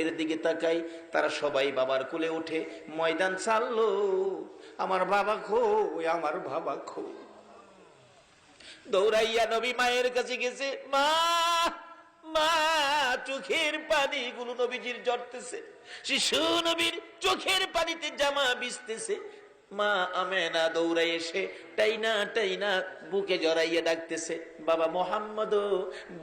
এর দিকে তাকাই, তারা সবাই বাবার কোলে উঠে, ময়দান চাললো আমার বাবা খো আমার বাবা খো দৌড়াইয়া নবী মায়ের কাছে গেছে, মা মা, চোখের পানি গুলো নবীজির জড়তেছে শিশু নবীর চোখের পানিতে জামা ভিজতেছে মা আমেনা দৌড়াই এসে টাইনা টাইনা বুকে জড়াইয়া ডাকতেছে, বাবা মোহাম্মদ,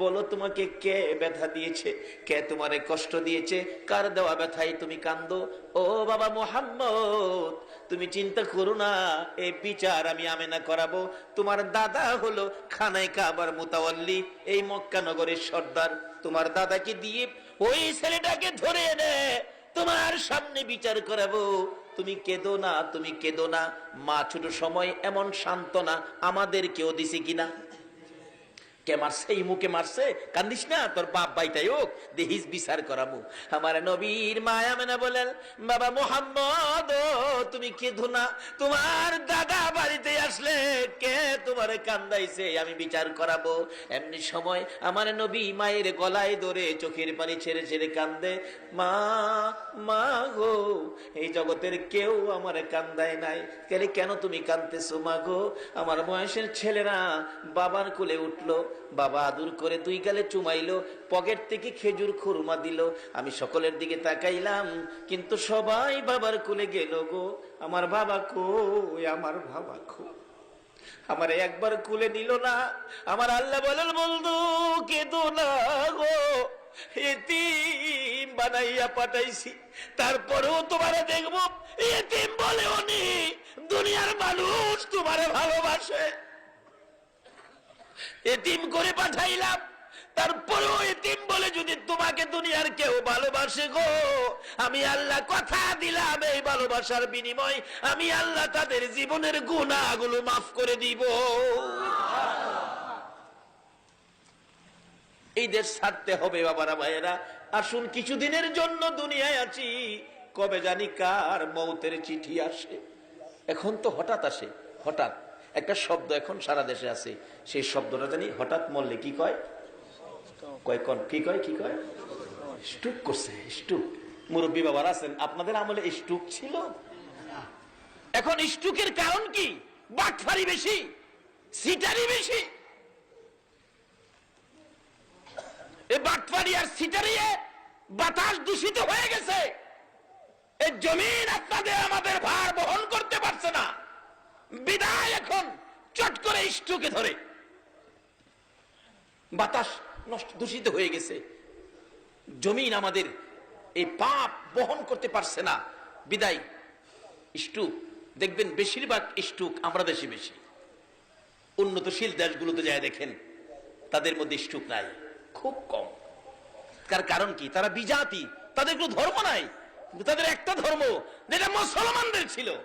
বলো তোমাকে কে ব্যথা দিয়েছে? কে তোমারে কষ্ট দিয়েছে? কার দেওয়া ব্যথায় তুমি কান্দো? ও বাবা মোহাম্মদ, তুমি চিন্তা করো না, এই বিচার আমি আমেনা করাবো। তোমার দাদা হলো খানায় কাবার মুতাওয়াল্লি, এই মক্কা নগরের সর্দার। তোমার দাদাকে দিয়ে ওই ছেলেটাকে ধরে এনে তোমার সামনে বিচার করাবো। তুমি কেঁদো না, তুমি কেঁদো না। মা, ছোট সময় এমন সান্ত্বনা আমাদের কেউ দিছে কিনা? কে মারছে, এই মুখে মারছে। কান্দিস না, তোর বাপ বাইটাই হোক, দেহিস বিচার করাবো আমার নবীর মায়া মেনা বলেন, বাবা মোহাম্মদ তুমি কেঁদো না। তোমার দাদা বাড়িতে আসলে কে তোমার কান্দাইছে, আমি বিচার করাবো। এমনি সময় আমার নবী মায়ের গলায় ধরে চোখের পানি ছেড়ে ছেড়ে কান্দে, মা মা গো, এই জগতের কেউ আমার কান্দায় নাই। কেন তুমি কান্দতেছো মা গো? আমার বয়সের ছেলেরা বাবার কোলে উঠল বাবা আদুর করে দুই গালে চুমাইলো, পকেট থেকে খেজুর খুরমা দিল। আমি সকলের দিকে তাকাইলাম, কিন্তু সবাই বাবার কোলে গেল গো। আমার বাবা কো আমার বাবা কো আমার একবার কুলে নিল না। আমার আল্লাহ বলেন, বন্ধু, কেঁদো না গো। এতিম বানাইয়া পাঠাইছি। তারপরেও তোমারে দেখব। এতিম বলে উনি দুনিয়ার মানুষ তোমারে ভালোবাসে। এতিম করে পাঠাইলাম। তারপরেও এতিম বলে যদি তোমাকে দুনিয়ার কেউ ভালোবাসে গো, আমি আল্লাহ কথা দিলাম এই ভালোবাসার বিনিময়, আমি আল্লাহ তাদের জীবনের গুণাগুলো মাফ করে দিব। এই দেশ ছাড়তে হবে বাবারা ভাইয়েরা। আসুন কিছুদিনের জন্য দুনিয়ায় আছি। কবে জানি কার মৌতের চিঠি আসে। এখন তো হঠাৎ আসে, হঠাৎ। একটা শব্দ এখন সারা দেশে আছে। সেই শব্দটা জানি হঠাৎ মরলে কি কয়? কয় কন? কি কয়? কি কয়? স্টুক করছে, স্টুক। মুরব্বী বাবার আছেন, আপনাদের আমলে স্টুক ছিল? এখন স্টুকের কারণ কি? বাটফারি বেশি, সিটারি বেশি। এই আর বাতাস দূষিত হয়ে গেছে। এই জমিন আপনাদের আমাদের ভার বহন করতে পারছে না। বিদায় এখন, চট করে স্টুকে ধরে। বাতাস নষ্ট, দূষিত হয়ে গেছে। জমিন আমাদের এই পাপ বহন করতে পারছে না। বিদায় স্টুক দেখবেন বেশিরভাগ স্টুক আমরা দেশে বেশি। উন্নতশীল দেশগুলোতে যায় দেখেন, তাদের মধ্যে স্টুক নাই, খুব কম। তার কারণ কি? তারা বিজাতি, তাদের কোনো ধর্ম নাই। তাদের একটা ধর্ম, যেটা মুসলমানদের ছিল।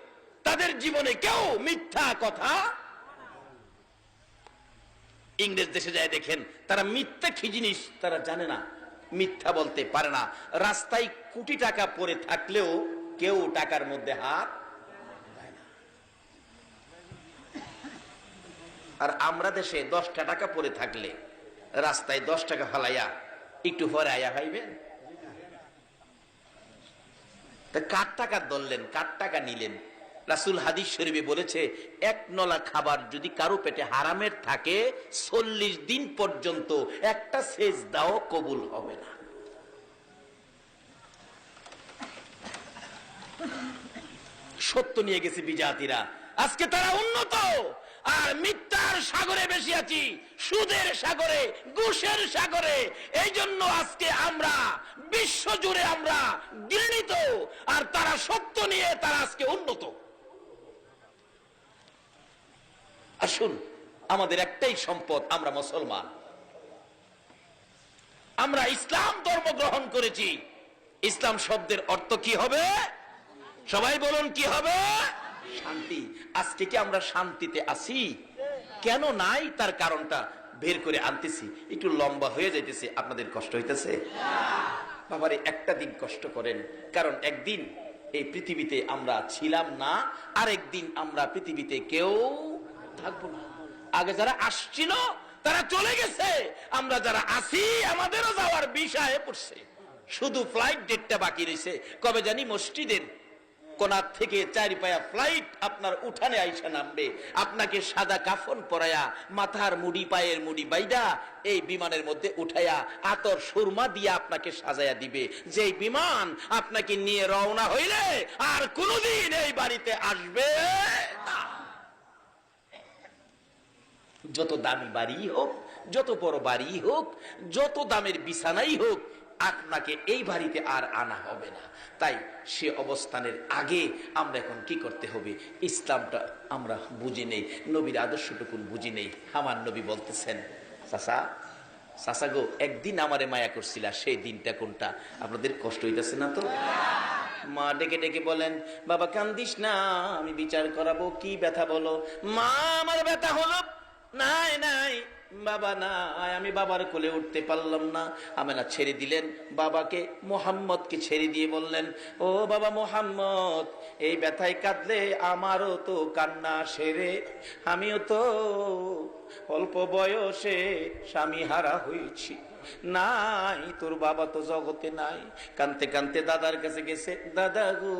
তাদের জীবনে কেউ মিথ্যা কথা ইংরেজ দেশে যায়, দেখেন, তারা মিথ্যা কি জিনিস তারা জানে না, মিথ্যা বলতে পারে না। রাস্তায় কোটি টাকা পরে থাকলেও কেউ টাকার মধ্যে হাত আর আমরা দেশে দশটা টাকা পরে থাকলে রাস্তায় দশ টাকা ফালাইয়া একটু পরে আয়া ভাইবেন কার টাকা ধরলেন, কার টাকা নিলেন? রাসুল হাদিস শরীফে বলেছে, এক নলা খাবার যদি কারও পেটে হারামের থাকে, চল্লিশ দিন পর্যন্ত একটা সেজ দাও কবুল হবে না। সত্য নিয়ে গেছে বিজাতিরা। আজকে তারা উন্নত, আর মিথ্যার সাগরে বেশি আছি, সুদের সাগরে, ঘুষের সাগরে। এই জন্য আজকে আমরা, বিশ্ব জুড়ে আমরা ঘৃণিত, আর তারা সত্য নিয়ে তারা আজকে উন্নত। আসুন, আমাদের একটাই সম্পদ, আমরা মুসলমান। আমরা ইসলাম ধর্ম গ্রহণ করেছি। ইসলাম শব্দের অর্থ কি হবে? সবাই বলুন কি হবে? শান্তি। আজকে কি আমরা শান্তিতে আছি? কেন নাই? তার কারণটা বের করে আনতেছি। একটু লম্বা হয়ে যাইতেছে, আপনাদের কষ্ট হইতেছে? বাবারে, একটা দিন কষ্ট করেন, কারণ একদিন এই পৃথিবীতে আমরা ছিলাম না আর একদিন আমরা পৃথিবীতে কেউ থাকব না। আগে যারা আসছিল, তারা চলে গেছে। আমরা যারা আসি আমাদেরও যাওয়ার বিষয়ে পড়ছে। শুধু ফ্লাইট ডেটটা বাকি রয়েছে কবে জানি মসজিদের কোনার থেকে চারি পায়া ফ্লাইট আপনার উঠানে আইসা নামবে। আপনাকে সাদা কাফন পরায়া, মাথার মুড়ি, পায়ের মুড়ি বাইদা এই বিমানের মধ্যে উঠায়া, আতর সুরমা দিয়ে আপনাকে সাজায়া দিবে। যে বিমান আপনাকে নিয়ে রওনা হইলে আর কোনদিন এই বাড়িতে আসবে না। যত দামি বাড়ি হোক, যত বড় বাড়ি হোক, যত দামের বিছানাই হোক, আপনাকে এই বাড়িতে আর আনা হবে না। তাই সে অবস্থানের আগে আমরা এখন কি করতে হবে? ইসলামটা আমরা বুঝি নেই, নবীর আদর্শটুকুন বুঝি নেই। আমার নবী বলতেছেন চাষা চাষা গো, একদিন আমারে মায়া করছিলা, সেই দিনটা কোনটা? আপনাদের কষ্ট হইতেছে না তো? মা ডেকে ডেকে বলেন, বাবা, কান্দিস না, আমি বিচার করাবো, কি ব্যথা বলো? মা, আমার ব্যথা হলো নাই নাই, বাবা নাই, আমি বাবার কোলে উঠতে পারলাম না। আমেনা ছেড়ে দিলেন, বাবাকে, মোহাম্মদকে ছেড়ে দিয়ে বললেন, ও বাবা মোহাম্মদ, এই ব্যথায় কাঁদলে আমারও তো কান্না সেরে আমিও তো অল্প বয়সে স্বামী হারা হয়েছি। নাই, তোর বাবা তো জগতে নাই। কানতে কানতে দাদার কাছে গেছে, দাদা গো,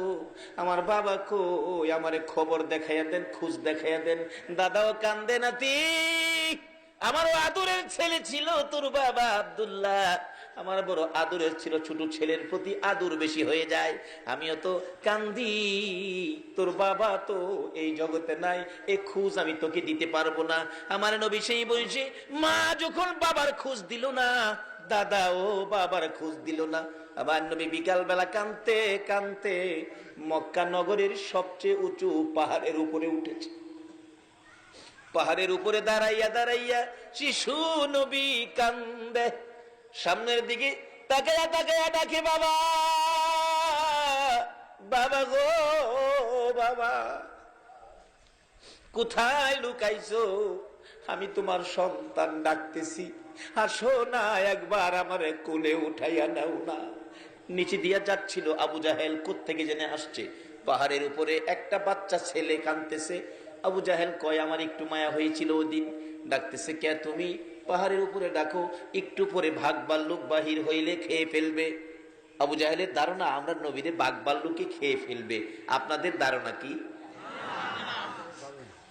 আমার বাবা কই? আমারে খবর দেখাইয়া দেন, খুঁজ দেখাইয়া দেন। দাদাও কান্দে নাতি আমারও আদরের ছেলে ছিল, তোর বাবা আব্দুল্লাহ। আমার বড় আদরের ছিল ছোট ছেলের প্রতি আদর বেশি হয়ে যায়। আমিও তো কান্দি, তোর বাবা তো এই জগতে নাই, এ খুঁজ আমি তোকে দিতে পারব না। আমার নবী সেই বলছে, মা যখন বাবার খোঁজ দিল না, দাদা ও বাবার খোঁজ দিল না। আবার নবী বিকাল বেলা কানতে কানতে মক্কা নগরের সবচেয়ে উঁচু পাহাড়ের উপরে উঠেছে। পাহাড়ের উপরে দাঁড়াইয়া দাঁড়াইয়া শিশু নবী কান্দে সামনের দিকে তাকাইয়া তাকাইয়া ডাকে বাবা। বাবা গো, বাবা। কোথায় লুকাইছো? আমি তোমার সন্তান ডাকতেছি। আসো না, একবার আমার কোলে উঠাইয়া নাও না। নিচে দিয়া যাচ্ছিল আবু জাহেল থেকে জেনে আসছে। পাহাড়ের উপরে একটা বাচ্চা ছেলে কানতেছে আবু জাহেল কয়, আমার একটু মায়া হয়েছিল ওদিন। ডাকতেছে, কে তুমি? পাহাড়ের উপরে ডাকো, একটু পরে ভাগ বাল্লুক বাহির হইলে খেয়ে ফেলবে। আবু জাহেলের ধারণা, আমরা নবীরে বাঘ বাল্লুকে খেয়ে ফেলবে। আপনাদের ধারণা কি?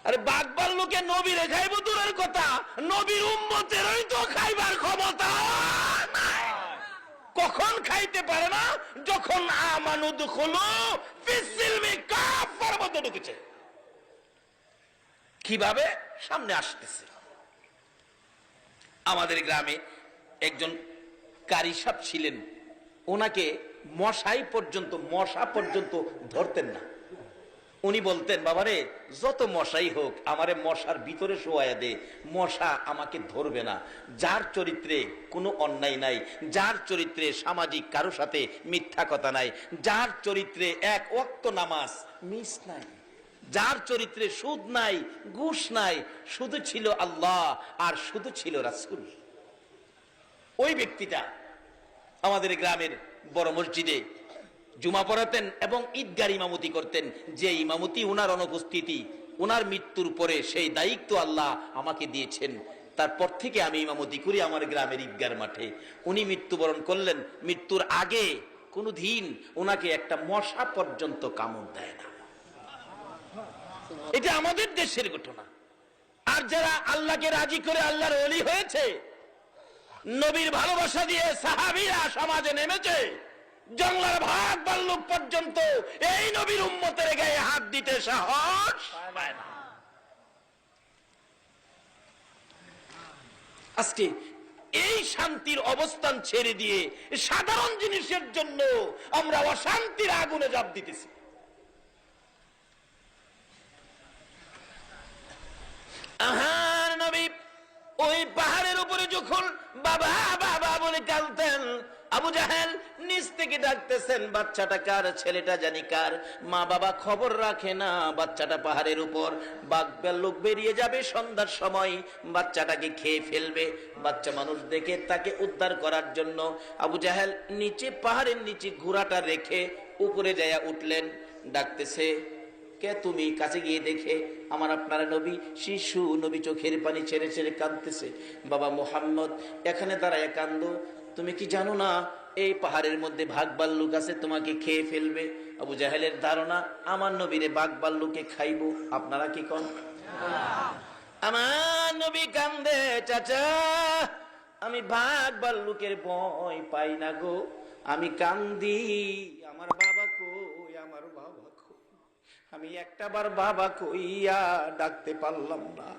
আরে বাঘ বাল্লুকে নবী রেখাইব দূরের কথা, নবীর উম্মতেরই তো খাইবার ক্ষমতা কখন খাইতে পারে না? যখন আমানুদ হলো ফিসিলমি কাফার ঢুকেছে। কীভাবে? সামনে আসতেছে। আমাদের গ্রামে একজন কারি সাপ ছিলেন। ওনাকে মশাই পর্যন্ত, মশা পর্যন্ত ধরতেন না। উনি বলতেন, বাবারে, যত মশাই হোক, আমারে মশার ভিতরে শোয়া দে। মশা আমাকে ধরবে না। যার চরিত্রে কোনো অন্যায় নাই, যার চরিত্রে সামাজিক কারও সাথে মিথ্যা কথা নাই, যার চরিত্রে এক ওক্ত নামাজ মিস নাই। যার চরিত্রে সুদ নাই, ঘুষ নাই, শুধু ছিল আল্লাহ আর শুধু ছিল রাসুল। ওই ব্যক্তিটা আমাদের গ্রামের বড় মসজিদে জুমা পড়াতেন এবং ঈদগার ইমামতি করতেন। যে ইমামতি উনার অনুপস্থিতি, উনার মৃত্যুর পরে সেই দায়িত্ব আল্লাহ আমাকে দিয়েছেন। তারপর থেকে আমি ইমামতি করি আমার গ্রামের ঈদগার মাঠে। উনি মৃত্যুবরণ করলেন। মৃত্যুর আগে কোনো দিন ওনাকে একটা মশা পর্যন্ত কামড় দেয় না। এটা আমাদের দেশের ঘটনা আর যারা আল্লাহকে রাজি করে আল্লাহর অলি হয়েছে, নবীর ভালোবাসা দিয়ে সাহাবিরা সমাজে নেমেছে, জঙ্গলার ভাগ বাল্লুক পর্যন্ত এই নবীর উম্মতের গায়ে হাত দিতে সাহস। আজকে এই শান্তির অবস্থান ছেড়ে দিয়ে সাধারণ জিনিসের জন্য আমরা অশান্তির আগুনে জাপ দিতেছি আহার নবী ওই পাহাড়ের উপরে যখন বাবা বাবা বলে কাঁদতেন, আবু জাহেল নিচ থেকে ডাকতেছেন, বাচ্চাটা কার, ছেলেটা জানি কার? মা বাবা খবর রাখে না, বাচ্চাটা পাহাড়ের উপর। বাঘ লোক বেরিয়ে যাবে সন্ধ্যার সময়, বাচ্চাটাকে খেয়ে ফেলবে। বাচ্চা মানুষ দেখে তাকে উদ্ধার করার জন্য আবু জাহেল নিচে, পাহাড়ের নিচে ঘোড়াটা রেখে উপরে যাইয়া উঠলেন। ডাকতেছে কে তুমি? কাছে গিয়ে দেখে আমার আপনার নবী শিশু নবী চোখের পানি ছেড়ে ছেড়ে কাঁদতেছে। বাবা মোহাম্মদ, এখানে দাঁড়ায় কান্দ তুমি কি জানো না, এই পাহাড়ের মধ্যে ভাগ বাল্লুক আছে, তোমাকে খেয়ে ফেলবে। আবু জাহেলের ধারণা, আমার নবীরে বাঘ বাল্লুকে খাইবো। আপনারা কি কন? আমার নবী কান্দে, চাচা। আমি ভাগ বাল্লুকের ভয় পাই না গো। আমি কান্দি, আমার বাবা কই আমার বাবা কই আমি একটা বার বাবা কইয়া ডাকতে পারলাম না।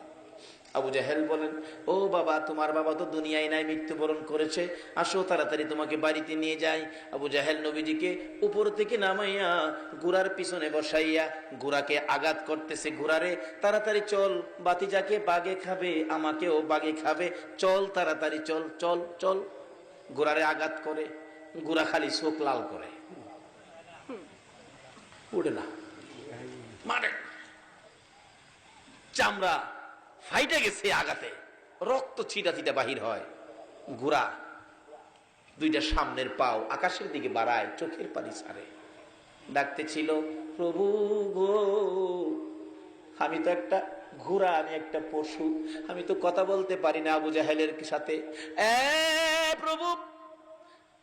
আবু জাহেল বলেন ও বাবা তোমার বাবা তো দুনিয়ায় নাই মৃত্যুবরণ করেছে। আসো তাড়াতাড়ি তোমাকে বাড়িতে নিয়ে যাই। আবু জাহেল নবীজিকে উপর থেকে নামাইয়া গুড়ার পিছনে বসাইয়া গুড়াকে আঘাত করতেছে গুড়ারে তাড়াতাড়ি চল বাতিজাকে বাগে খাবে আমাকেও বাগে খাবে। চল তাড়াতাড়ি চল চল চল। গুড়ারে আঘাত করে গুড়া খালি চোখ লাল করে। উড়ে না। মারে। চামড়া ফাইটে গেছে আগাতে রক্ত ছিটা ছিটা বাহির হয়। গুড়া দুইটা সামনের পাও আকাশের দিকে বাড়ায়, চোখের পানি ছাড়ে। ডাকতে ছিল, প্রভু গো, আমি তো একটা ঘোড়া, আমি একটা পশু, আমি তো কথা বলতে পারি না আবু জাহেলের সাথে। প্রভু,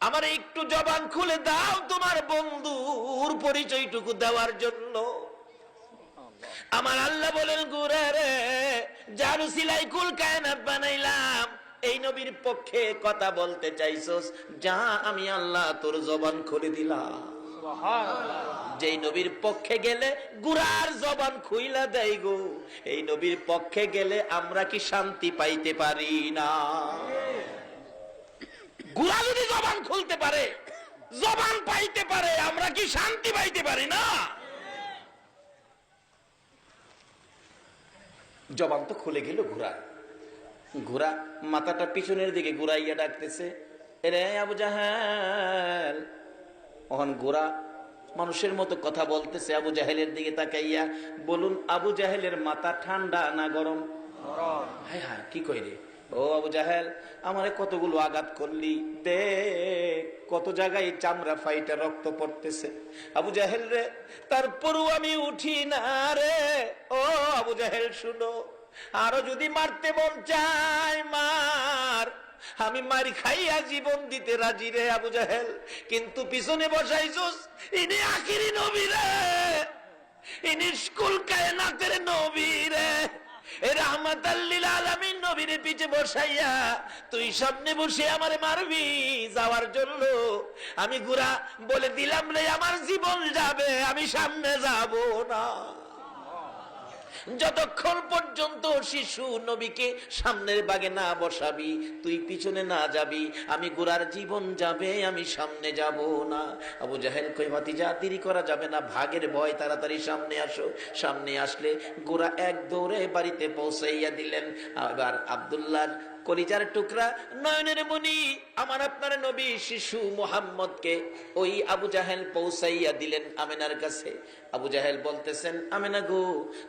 আমার একটু জবান খুলে দাও তোমার বন্ধুর পরিচয়টুকু দেওয়ার জন্য। আমার আল্লাহ বলেন গুরে রে জারু সিলাই কুল কায়নাত বানাইলাম। এই নবীর পক্ষে কথা বলতে চাইছস যা আমি আল্লাহ তোর জবান খুলে দিলাম। যেই নবীর পক্ষে গেলে গুড়ার জবান খুইলা দেয় গো এই নবীর পক্ষে গেলে আমরা কি শান্তি পাইতে পারি না? গুড়া যদি জবান খুলতে পারে জবান পাইতে পারে আমরা কি শান্তি পাইতে পারি না? জবান তো খুলে গেল ঘোড়া। ঘোড়া মাথাটা পিছনের দিকে ঘুরাইয়া ডাকতেছে এরে আবু জাহাল! অহন ঘোড়া মানুষের মতো কথা বলতেছে আবু জাহেলের দিকে তাকাইয়া বলুন আবু জাহেলের মাথা ঠান্ডা না গরম? হ্যাঁ হ্যাঁ কি কই রে ও আবু জাহেল, আমারে কতগুলো আঘাত করলি? দে কত জায়গায় চামড়া ফাইটা রক্ত পড়তেছে। আবু জাহেল রে, তারপরও আমি উঠি না রে। ও আবু জাহেল, শুনো, আরও যদি মারতে মন চায়, মার। আমি মারি খাইয়া জীবন দিতে রাজি রে আবু জাহেল। কিন্তু পিছনে বসাইছস ইনি আখিরি নবী রে। ইনি স্কুল কায়নাতের নবী রে। নবীর বসাইয়া, তুই সামনে বসে আমারে মারবি যাওয়ার জন্য। আমি গুড়া বলে দিলাম রে, আমার জীবন যাবে, আমি সামনে যাব না। যতক্ষণ পর্যন্ত শিশু নবীকে সামনের বাগে না বসাবি, তুই পিছনে না যাবি, আমি গোড়ার জীবন যাবে, আমি সামনে যাব না। আবু জাহেল কই ভাতিজা দেরি করা যাবে না, ভাগের ভয় তাড়াতাড়ি সামনে আসো। সামনে আসলে গোড়া এক দৌড়ে বাড়িতে পৌঁছাইয়া দিলেন। আবার আবদুল্লাহ কলিজার টুকরা, নয়নের মনি আমার আপনার নবী শিশু মোহাম্মদকে ওই আবু জাহেল পৌঁছাইয়া দিলেন আমেনার কাছে। আবু জাহেল বলতেছেন, আমেনা গো,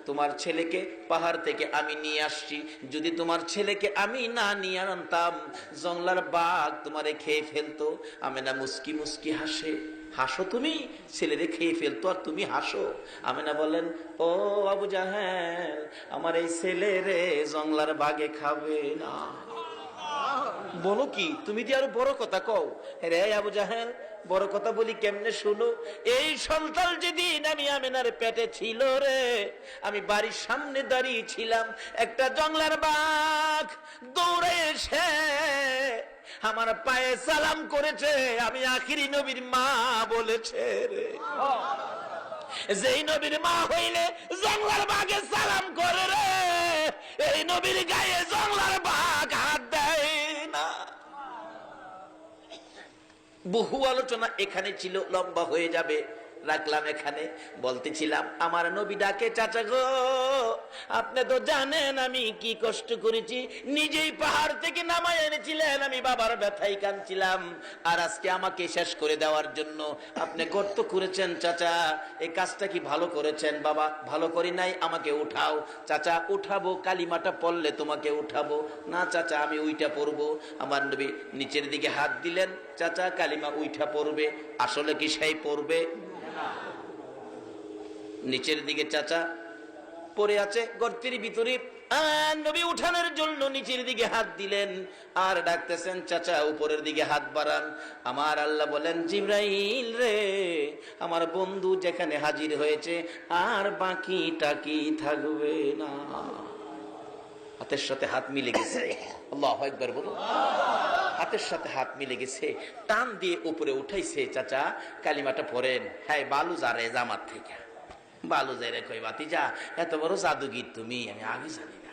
তোমার ছেলেকে পাহাড় থেকে আমি নিয়ে আসছি। যদি তোমার ছেলেকে আমি না নিয়ে আনতাম, জংলার বাঘ তোমারে খেয়ে ফেলতো। আমেনা মুস্কি মুস্কি হাসে। হাসো তুমি, ছেলেরে খেয়ে ফেলতো আর তুমি হাসো। আমেনা বলেন ও আবু জাহেল, আমার এই ছেলেরে জংলার বাগে খাবে না। বলো কি, তুমি দিয়ে আরও বড় কথা কও। রে আবু জাহেল বড় কথা বলি কেমনে শুনো? এই সন্তান যেদিন আমি আমেনার পেটে ছিল রে, আমি বাড়ির সামনে দাঁড়িয়ে ছিলাম, একটা জংলার বাঘ দৌড়ে এসে আমার পায়ে সালাম করেছে, আমি আখিরি নবীর মা বলেছে রে। যেই নবীর মা হইলে জংলার বাঘে সালাম করে রে, এই নবীর গায়ে জংলার বহু আলোচনা এখানে ছিল লম্বা হয়ে যাবে। রাখলাম এখানে। বলতেছিলাম, আমার নবী ডাকে, চাচা গো, আপনি তো জানেন আমি কি কষ্ট করেছি। নিজেই পাহাড় থেকে নামাই এনেছিলেন, আমি বাবার ব্যথাই কানছিলাম আর আজকে আমাকে শেষ করে দেওয়ার জন্য আপনি গর্ত করেছেন, চাচা। এই কাজটা কি ভালো করেছেন? বাবা, ভালো করি নাই, আমাকে উঠাও। চাচা, উঠাবো, কালিমাটা পড়লে তোমাকে উঠাবো। না, চাচা, আমি উইটা পড়ব। আমার নবী নিচের দিকে হাত দিলেন, চাচা, কালিমা উইঠা পড়বে, আসলে কি সেই পড়বে? নিচের দিকে চাচা পড়ে আছে গর্তির ভিতরে। নবী উঠানোর জন্য নিচের দিকে হাত দিলেন। আর ডাকতেছেন, চাচা, উপরের দিকে হাত বাড়ান। আমার আল্লাহ বলেন, জিব্রাইল রে, আমার বন্ধু যেখানে হাজির হয়েছে, আর বাকি টাকি থাকবে না? হাতের সাথে হাত মিলে গেছে। আল্লাহ একবার বলো হাতের সাথে হাত মিলে গেছে। টান দিয়ে উপরে উঠাইছে, চাচা, কালিমাটা পড়েন। হ্যাঁ বালু যারে জামাত থেকে। বালু যারে কই বাতি যা এত বড় জাদুগির তুমি আমি আগে জানি না।